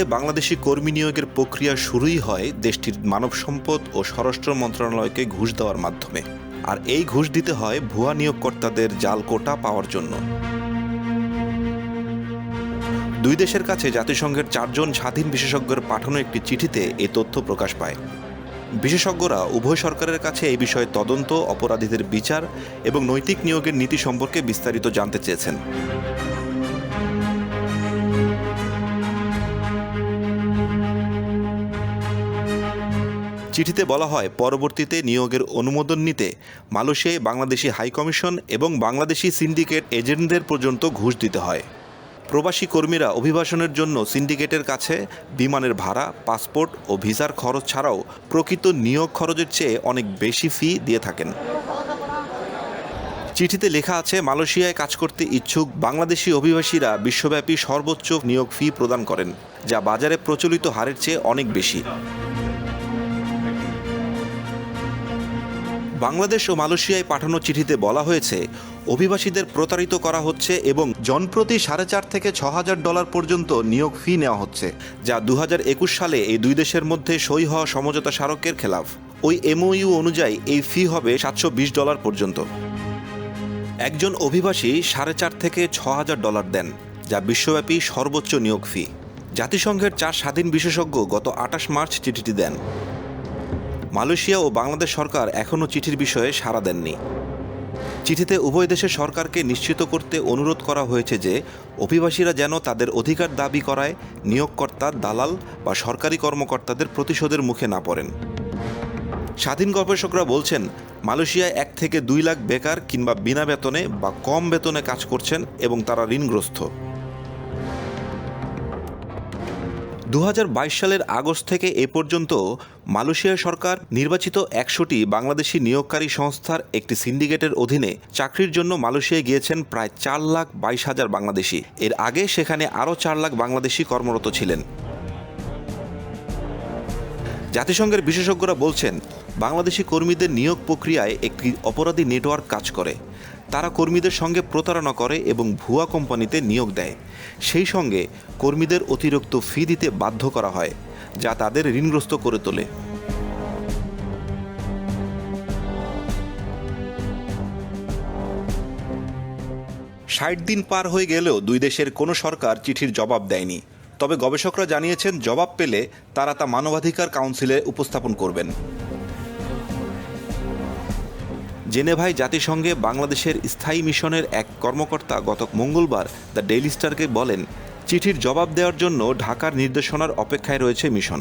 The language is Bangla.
চিঠিতে বাংলাদেশি কর্মী নিয়োগের প্রক্রিয়া শুরুই হয় দেশটির মানব সম্পদ ও স্বরাষ্ট্র মন্ত্রণালয়কে ঘুষ দেওয়ার মাধ্যমে। আর এই ঘুষ দিতে হয় ভুয়া নিয়োগকর্তাদের জাল কোটা পাওয়ার জন্য। দুই দেশের কাছে জাতিসংঘের চারজন স্বাধীন বিশেষজ্ঞের পাঠানো একটি চিঠিতে এই তথ্য প্রকাশ পায়। বিশেষজ্ঞরা উভয় সরকারের কাছে এই বিষয়ে তদন্ত, অপরাধীদের বিচার এবং নৈতিক নিয়োগের নীতি সম্পর্কে বিস্তারিত জানতে চেয়েছেন। চিঠিতে বলা হয়, পরবর্তীতে নিয়োগের অনুমোদন নিতে মালয়েশিয়ায় বাংলাদেশি হাইকমিশন এবং বাংলাদেশি সিন্ডিকেট এজেন্টদের পর্যন্ত ঘুষ দিতে হয়। প্রবাসী কর্মীরা অভিবাসনের জন্য সিন্ডিকেটের কাছে বিমানের ভাড়া, পাসপোর্ট ও ভিসার খরচ ছাড়াও প্রকৃত নিয়োগ খরচের চেয়ে অনেক বেশি ফি দিয়ে থাকেন। চিঠিতে লেখা আছে, মালয়েশিয়ায় কাজ করতে ইচ্ছুক বাংলাদেশি অভিবাসীরা বিশ্বব্যাপী সর্বোচ্চ নিয়োগ ফি প্রদান করেন, যা বাজারে প্রচলিত হারের চেয়ে অনেক বেশি। বাংলাদেশ ও মালয়েশিয়ায় পাঠানো চিঠিতে বলা হয়েছে অভিবাসীদের প্রতারিত করা হচ্ছে এবং জনপ্রতি সাড়ে চার থেকে ছ হাজার ডলার পর্যন্ত নিয়োগ ফি নেওয়া হচ্ছে। যা দু হাজার একুশ সালে এই দুই দেশের মধ্যে সই হওয়া সমঝোতা স্মারকের খেলাফ। ওই এমওইউ অনুযায়ী এই ফি হবে সাতশো বিশ ডলার পর্যন্ত। একজন অভিবাসী সাড়ে চার থেকে ছ হাজার ডলার দেন যা বিশ্বব্যাপী সর্বোচ্চ নিয়োগ ফি। জাতিসংঘের চার স্বাধীন বিশেষজ্ঞ গত আটাশ মার্চ চিঠিটি দেন। মালয়েশিয়া ও বাংলাদেশ সরকার এখনও চিঠির বিষয়ে সাড়া দেননি। চিঠিতে উভয় দেশের সরকারকে নিশ্চিত করতে অনুরোধ করা হয়েছে যে, অভিবাসীরা যেন তাদের অধিকার দাবি করায় নিয়োগকর্তা দালাল বা সরকারি কর্মকর্তাদের প্রতিশোধের মুখে না পড়েন। স্বাধীন গবেষকরা বলছেন, মালয়েশিয়ায় এক থেকে দুই লাখ বেকার কিংবা বিনা বেতনে বা কম বেতনে কাজ করছেন এবং তারা ঋণগ্রস্ত। দু হাজার বাইশ সালের আগস্ট থেকে এ পর্যন্ত মালয়েশিয়া সরকার নির্বাচিত একশোটি বাংলাদেশি নিয়োগকারী সংস্থার একটি সিন্ডিকেটের অধীনে চাকরির জন্য মালয়েশিয়ায় গিয়েছেন প্রায় চার লাখ বাইশ হাজার বাংলাদেশি। এর আগে সেখানে আরও চার লাখ বাংলাদেশি কর্মরত ছিলেন। জাতিসংঘের বিশেষজ্ঞরা বলছেন, বাংলাদেশি কর্মীদের নিয়োগ প্রক্রিয়ায় একটি অপরাধী নেটওয়ার্ক কাজ করে। তারা কর্মীদের সঙ্গে প্রতারণা করে এবং ভুয়া কোম্পানিতে নিয়োগ দেয়। সেই সঙ্গে কর্মীদের অতিরিক্ত ফি দিতে বাধ্য করা হয়, যা তাদের ঋণগ্রস্ত করে তোলে। ষাট দিন পার হয়ে গেলেও দুই দেশের কোনো সরকার চিঠির জবাব দেয়নি। তবে গবেষকরা জানিয়েছেন, জবাব পেলে তারা তা মানবাধিকার কাউন্সিলে উপস্থাপন করবেন। জেনেভাই জাতিসংঘে বাংলাদেশের স্থায়ী মিশনের এক কর্মকর্তা গত মঙ্গলবার দ্য ডেইলি স্টারকে বলেন, চিঠির জবাব দেওয়ার জন্য ঢাকার নির্দেশনার অপেক্ষায় রয়েছে মিশন।